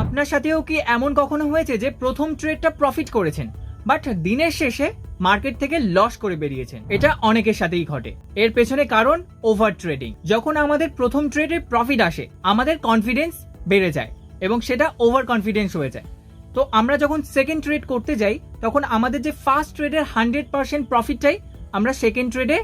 আপনার সাথেও কি এমন কখনো হয়েছে যে প্রথম ট্রেডটা প্রফিট করেছেন বাট দিনের শেষে মার্কেট থেকে লস করে বেরিয়েছেন? এটা অনেকের সাথেই ঘটে। এর পেছনে কারণ ওভার ট্রেডিং যখন আমাদের প্রথম ট্রেডে প্রফিট আসে, আমাদের কনফিডেন্স বেড়ে যায় এবং সেটা ওভার কনফিডেন্স হয়ে যায়। তো আমরা যখন সেকেন্ড ট্রেড করতে যাই, তখন আমাদের যে ফার্স্ট ট্রেডের হান্ড্রেড পার্সেন্ট প্রফিটটাই আমরা সেকেন্ড ট্রেডে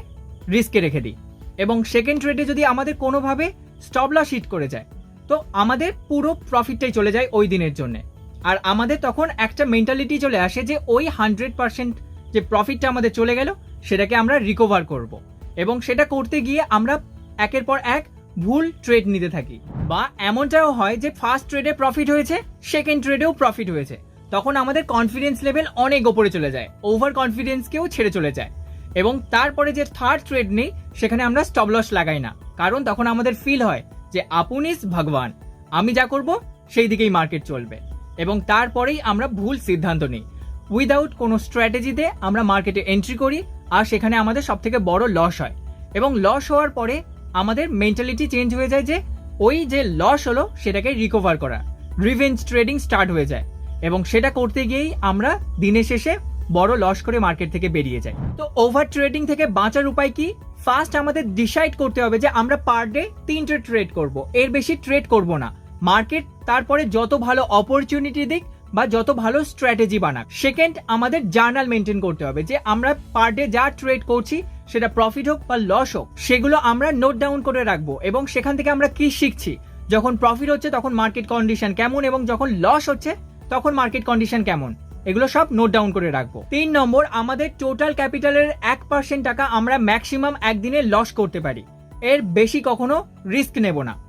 রিস্কে রেখে দিই। এবং সেকেন্ড ট্রেডে যদি আমাদের কোনোভাবে স্টপ লস হিট করে যায় তো আমাদের পুরো প্রফিটটাই চলে যায় ওই দিনের জন্য। আর আমাদের তখন একটা মেন্টালিটি চলে আসে যে ওই হান্ড্রেড পার্সেন্ট যে প্রফিটটা আমাদের চলে গেল, সেটাকে আমরা রিকভার করব। এবং সেটা করতে গিয়ে আমরা একের পর এক ভুল ট্রেড নিতে থাকি। বা এমনটাও হয় যে ফার্স্ট ট্রেডে প্রফিট হয়েছে সেকেন্ড ট্রেডেও প্রফিট হয়েছে। তখন আমাদের কনফিডেন্স লেভেল অনেক ওপরে চলে যায় ওভার কনফিডেন্সকেও ছেড়ে চলে যায়। এবং তারপরে যে থার্ড ট্রেড নেই, সেখানে আমরা স্টপ লস লাগাই না। কারণ তখন আমাদের ফিল হয় যে আপন ইস ভগবান, আমি যা করব সেই দিকেই মার্কেট চলবে। এবং তারপরেই আমরা ভুল সিদ্ধান্ত নিই। উইদাউট কোনো স্ট্র্যাটেজিতে আমরা মার্কেটে এন্ট্রি করি, আর সেখানে আমাদের সব থেকে বড় লস হয়। এবং লস হওয়ার পরে আমাদের মেন্টালিটি চেঞ্জ হয়ে যায় যে, ওই যে লস হলো, সেটাকে রিকভার করা। রিভেঞ্জ ট্রেডিং স্টার্ট হয়ে যায়। এবং সেটা করতে গিয়েই আমরা দিনের শেষে বড় লস করে মার্কেট থেকে বেরিয়ে যায়। তো ওভার ট্রেডিং থেকে বাঁচার উপায় কি? ফার্স্ট আমাদের ডিসাইড করতে হবে যে আমরা পার ডে তিনটে ট্রেড করব। এর বেশি ট্রেড করব না। মার্কেট তারপরে যত ভালো অপরচুনিটি দিক বা যত ভালো স্ট্র্যাটেজি বানাক। সেকেন্ড আমাদের জার্নাল মেনটেন করতে হবে যে আমরা পার ডে যা ট্রেড করছি, সেটা প্রফিট হোক বা লস হোক, সেগুলো আমরা নোট ডাউন করে রাখব এবং সেখান থেকে আমরা কি শিখছি? যখন প্রফিট হচ্ছে তখন মার্কেট কন্ডিশন কেমন এবং যখন লস হচ্ছে, তখন মার্কেট কন্ডিশন কেমন? এগুলো সব নোট ডাউন করে রাখব। তিন নম্বর, আমাদের টোটাল ক্যাপিটালের এক পার্সেন্ট টাকা আমরা ম্যাক্সিমাম একদিনে লস করতে পারি। এর বেশি কখনো রিস্ক নেব না।